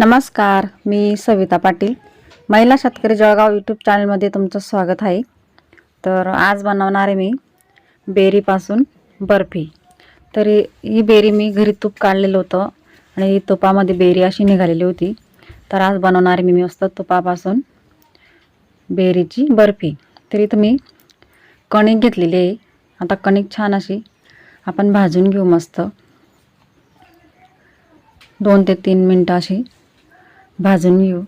नमस्कार मी सविता पाटील. महिला शेतकरी जळगाव यूट्यूब चॅनलमध्ये तुमचं स्वागत आहे. तर आज बनवणार आहे मी बेरीपासून बर्फी. तर ही बेरी मी घरी तूप काढलेलं होतं आणि ही तुपामध्ये बेरी अशी निघालेली होती. तर आज बनवणार आहे मी मस्त तुपापासून बेरीची बर्फी. तर इथं मी कणिक घेतलेली आहे. आता कणिक छान अशी आपण भाजून घेऊ मस्त. दोन ते तीन मिनटं अशी भाजून घेऊ.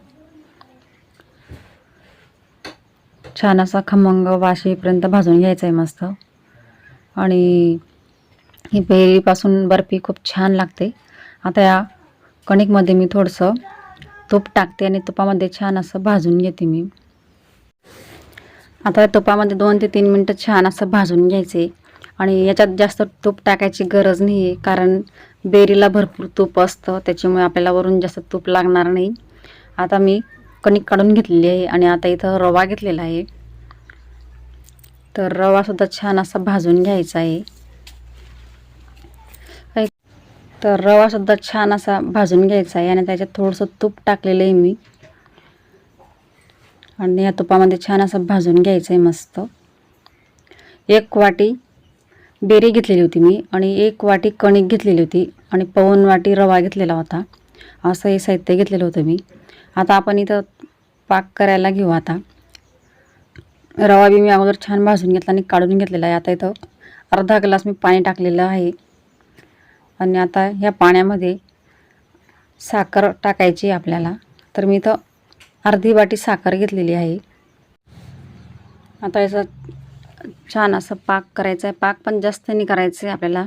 छान असा खमंग वास येईपर्यंत भाजून घ्यायचा आहे मस्त. आणि ही बेरीपासून बर्फी खूप छान लागते. आता या कणिकमध्ये मी थोडंसं तूप टाकते आणि तुपामध्ये छान असं भाजून घेते मी. आता या तुपामध्ये दोन ते तीन मिनटं छान असं भाजून घ्यायचे. आणि याच्यात जास्त तूप टाकायची गरज नाही आहे कारण बेरीला भरपूर तूप असतं त्याच्यामुळे आपल्याला वरून जास्त तूप लागणार नाही. आता मी कणिक काढून घेतलेली आहे आणि आता इथं रवा घेतलेला आहे. तर रवासुद्धा छान असा भाजून घ्यायचा आहे. तर रवासुद्धा छान असा भाजून घ्यायचा आहे आणि त्याच्यात थोडंसं तूप टाकलेलं आहे मी. आणि या तुपामध्ये छान असं भाजून घ्यायचं आहे मस्त. एक वाटी बेरी घेतलेली होती मी आणि एक वाटी कणिक घेतलेली होती. आणि पवन वाटी रवा घेतलेला होता. असं हे साहित्य घेतलेलं होतं मी. आता आपण इथं पाक करायला घेऊ आता. रवा बी मी अगोदर छान भाजून घेतला आणि काढून घेतलेला आहे. आता इथं अर्धा ग्लास मी पाणी टाकलेलं आहे. आणि आता ह्या पाण्यामध्ये साखर टाकायची आहे आपल्याला. तर मी इथं अर्धी वाटी साखर घेतलेली आहे. आता याचा छान असं पाक करायचा आहे. पाक पण जास्त नाही करायचं आहे आपल्याला.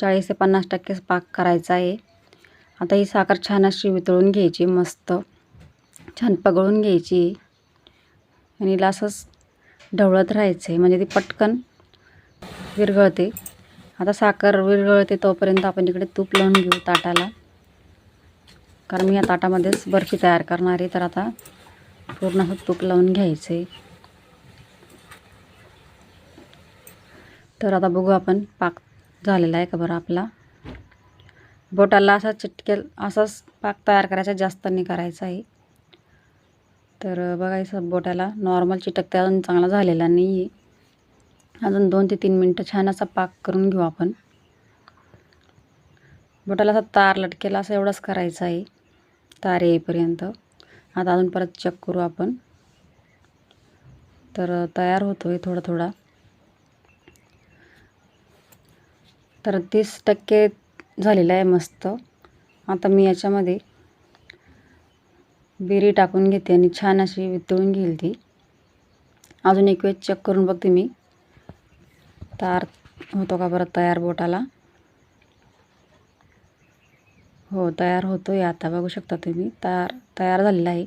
चाळीस ते पन्नास टक्केच पाक करायचा आहे. आता ही साखर छान अशी वितळून घ्यायची मस्त. छान पगळून घ्यायची. आणि हिला असंच ढवळत राहायचं आहे म्हणजे ती पटकन विरघळते. आता साखर विरघळते तोपर्यंत आपण इकडे तूप लावून घेऊ ताटाला. कारण मी या ताटामध्येच बर्फी तयार करणार आहे तर आता पूर्ण असं तूप लावून घ्यायचं आहे तर आता बघू आपण पाक झालेला आहे का बरं आपला? बोटाला असा चिटकेल असाच पाक तयार करायचा जास्त नाही करायचा आहे. तर बघायचं बोटाला नॉर्मल चिटकते अजून चांगला झालेला नाही आहे. अजून दोन ते तीन मिनटं छान असा पाक करून घेऊ आपण. बोटाला असा तार लटकेला असं एवढंच करायचं आहे तार येईपर्यंत. आता अजून परत चेक करू आपण. तर तयार होतो आहे थोडा थोडा. तर तीस टक्के झालेलं आहे मस्त. आता मी याच्यामध्ये बेरी टाकून घेते आणि छान अशी वितळून घेईल ती. अजून एक वेळ चेक करून बघते मी. तार होतो का बरं तयार बोटाला? हो तयार होतो आहे आता. बघू शकता तुम्ही. तयार तयार झालेला आहे.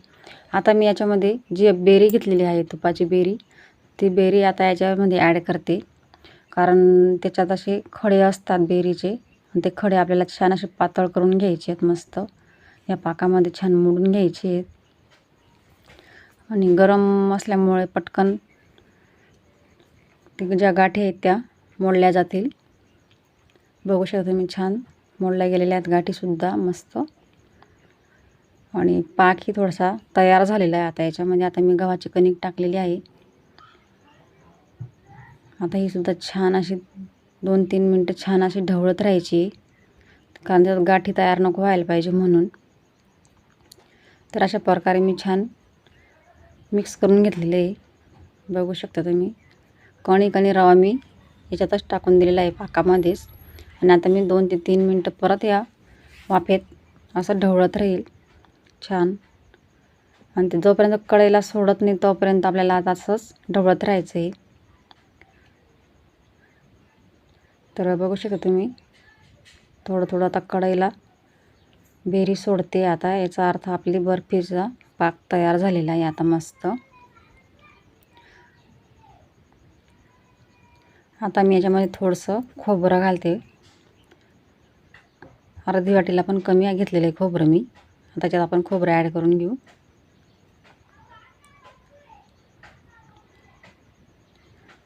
आता मी याच्यामध्ये जी बेरी घेतलेली आहे तुपाची बेरी ती बेरी आता याच्यामध्ये ॲड करते. कारण त्याच्यात असे खडे असतात बेरीचे. आणि ते खडे आपल्याला छान असे पातळ करून घ्यायचे आहेत मस्त. या पाकामध्ये छान मोडून घ्यायचे आहेत. आणि गरम असल्यामुळे पटकन ते ज्या गाठी आहेत त्या मोडल्या जातील. बघू शकता तुम्ही छान मोडल्या गेलेल्या आहेत गाठीसुद्धा मस्त. आणि पाकही थोडासा तयार झालेला आहे आता याच्यामध्ये. आता मी गव्हाची कणिक टाकलेली आहे. आता ही सुद्धा छान अशी दोन तीन मिनटं छान अशी ढवळत राहायची. कारण त्यात गाठी तयार नको व्हायला पाहिजे म्हणून. तर अशा प्रकारे मी छान मिक्स करून घेतलेले आहे. बघू शकता तुम्ही. कणिक आणि रवा मी याच्यातच टाकून दिलेला आहे पाकामध्येच. आणि आता मी दोन ते तीन मिनटं परत या वाफेत असं ढवळत राहील. छान. आणि ते जोपर्यंत कढईला सोडत नाही तोपर्यंत आपल्याला आता असंच ढवळत राहायचं आहे तर बघू शकता तुम्ही. थोडं थोडं आता कढईला बेरी सोडते आता. याचा अर्थ आपली बर्फीचा पाक तयार झालेला आहे आता मस्त. आता मी याच्यामध्ये थोडंसं खोबरं घालते. अर्धी वाटीला पण कमी घेतलेलं आहे खोबरं मी. त्याच्यात आपण खोबरं ॲड करून घेऊ.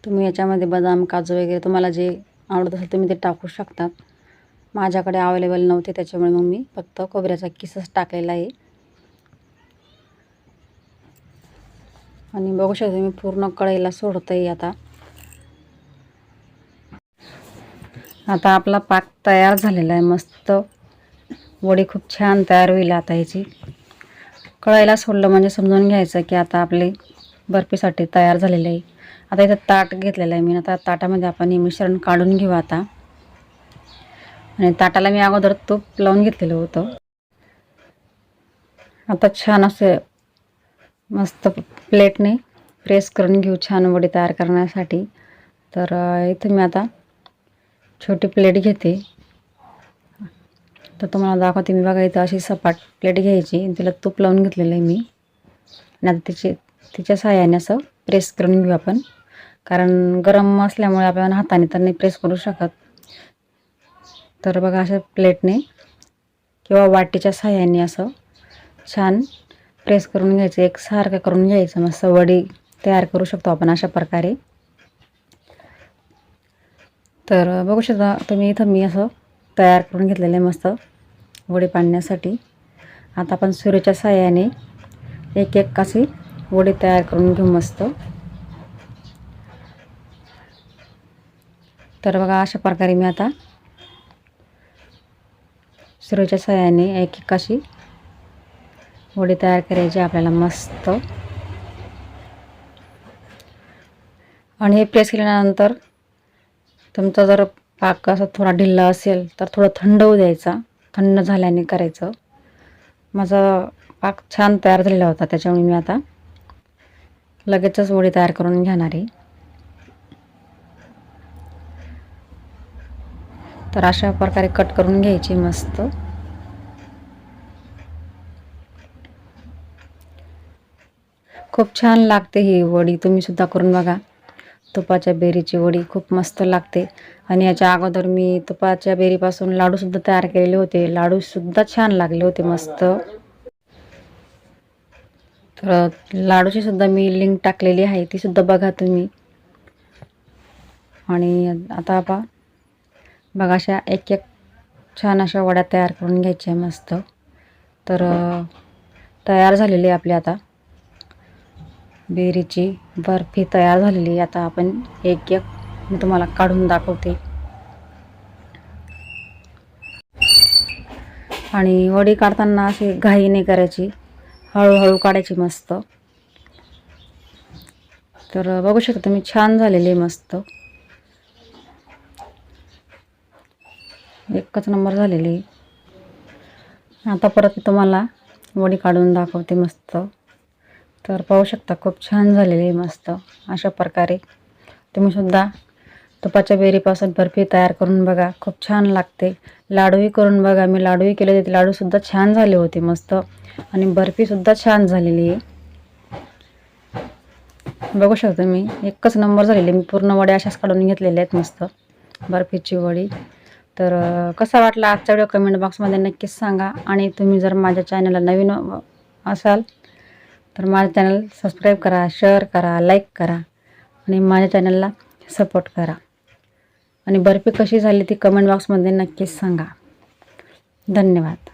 तुम्ही याच्यामध्ये बदाम काजू वगैरे तुम्हाला जे आवडत असेल तुम्ही ते टाकू शकतात. माझ्याकडे अवेलेबल नव्हते त्याच्यामुळे मग मी फक्त खोबऱ्याचा किसच टाकलेला आहे. आणि बघू शकते मी पूर्ण कढईला सोडतं आहे आता. आता आपला पाक तयार झालेला आहे मस्त. वडी खूप छान तयार होईल आता ह्याची. कळायला सोडलं म्हणजे समजून घ्यायचं की आता आपले बर्फीसाठी तयार झालेले आहे. आता इथं ताट घेतलेलं आहे. मी आता ताटामध्ये आपण हे मिश्रण काढून घेऊ आता. आणि ताटाला मी अगोदर तूप लावून घेतलेलं होतं. आता छान असे मस्त प्लेटने प्रेस करून घेऊ छान वडी तयार करण्यासाठी. तर इथं मी आता छोटी प्लेट घेते. तर तुम्हाला दाखवते मी बघा इथं अशी सपाट प्लेट घ्यायची. आणि तिला तूप लावून घेतलेलं आहे मी. आणि आता तिची तिच्या सहाय्याने असं प्रेस करून घेऊ आपण. कारण गरम असल्यामुळे आपण हाताने तर नाही प्रेस करू शकत. तर बघा अशा प्लेटने किंवा वाटीच्या सहाय्याने असं छान प्रेस करून घ्यायचं. एकसारखं करून घ्यायचं. मस्त वडी तयार करू शकतो आपण अशा प्रकारे. तर बघू शकता तुम्ही इथं मी असं तयार करून घेतलेलं आहे मस्त वडी पाडण्यासाठी. आता आपण सूर्याच्या साह्याने एक एक अशी वडी तयार करून घेऊ मस्त. तर बघा अशा प्रकारे मी आता सुरूच्या सहाय्याने एक एक अशी वडी तयार करायची आपल्याला मस्त. आणि हे प्रेस केल्यानंतर तुमचा जर पाक असा थोडा ढिल्ला असेल तर थोडं थंड होऊ द्यायचा. थंड झाल्याने करायचं. माझा पाक छान तयार झालेला होता त्याच्यामुळे मी आता लगेचच वडी तयार करून घेणार आहे. तर अशा प्रकारे कट करून घ्यायची मस्त. खूप छान लागते ही वडी तुम्ही सुद्धा करून बघा. तुपाच्या बेरीची वडी खूप मस्त लागते. आणि याच्या अगोदर मी तुपाच्या बेरीपासून लाडूसुद्धा तयार केलेले होते. लाडूसुद्धा छान लागले होते मस्त. तर लाडूची सुद्धा मी लिंक टाकलेली आहे ती सुद्धा बघा तुम्ही. आणि आता पहा. बघा अशा एक एक छान अशा वड्या तयार करून घ्यायच्या मस्त. तर तयार झालेली आहे आपली आता. बेरीची बर्फी तयार झालेली आहे. आता आपण एक एक मी तुम्हाला काढून दाखवते. आणि वडी काढताना अशी घाई नाही करायची. हळूहळू काढायची मस्त. तर बघू शकता मी छान झालेली आहे मस्त. एकच नंबर झालेली. आता परत मी तुम्हाला वडी काढून दाखवते मस्त. तर पाहू शकता खूप छान झालेली आहे मस्त. अशा प्रकारे. तुम्ही सुद्धा तुपाच्या बेरीपासून बर्फी तयार करून बघा. खूप छान लागते. लाडूही करून बघा. मी लाडूही केले होते. लाडूसुद्धा छान झाले होते मस्त. आणि बर्फीसुद्धा छान झालेली आहे. बघू शकता मी एकच नंबर झालेली मी पूर्ण वड्या अशाच काढून घेतलेल्या आहेत मस्त. बर्फीची वडी. तर कसा वाटला आजचा व्हिडिओ कमेंट बॉक्समध्ये नक्कीच सांगा. आणि तुम्ही जर माझ्या चॅनलला नवीन असाल तर माझं चॅनल सबस्क्राईब करा शेअर करा लाईक करा आणि माझ्या चॅनलला सपोर्ट करा. आणि बर्फी कशी झाली ती कमेंट बॉक्समध्ये नक्कीच सांगा. धन्यवाद.